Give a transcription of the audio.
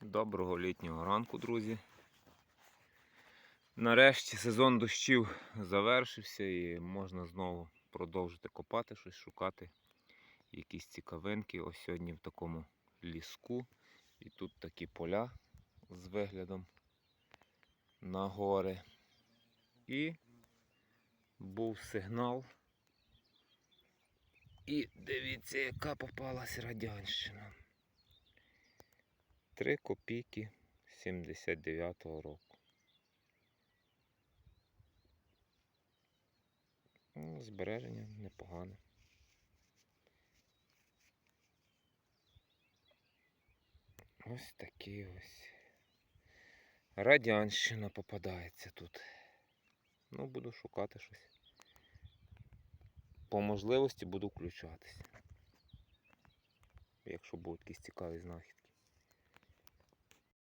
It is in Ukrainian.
Доброго літнього ранку, друзі. Нарешті сезон дощів завершився і можна знову продовжити копати щось, шукати якісь цікавинки. Ось сьогодні в такому ліску. І тут такі поля з виглядом на гори. І був сигнал. І дивіться, яка попалась радянщина. 3 копійки 79-го року. Ну, Збереження непогане. Ось такі ось. Радянщина попадається тут. Ну, буду шукати щось. По можливості буду включатися. Якщо будуть якісь цікаві знахідки.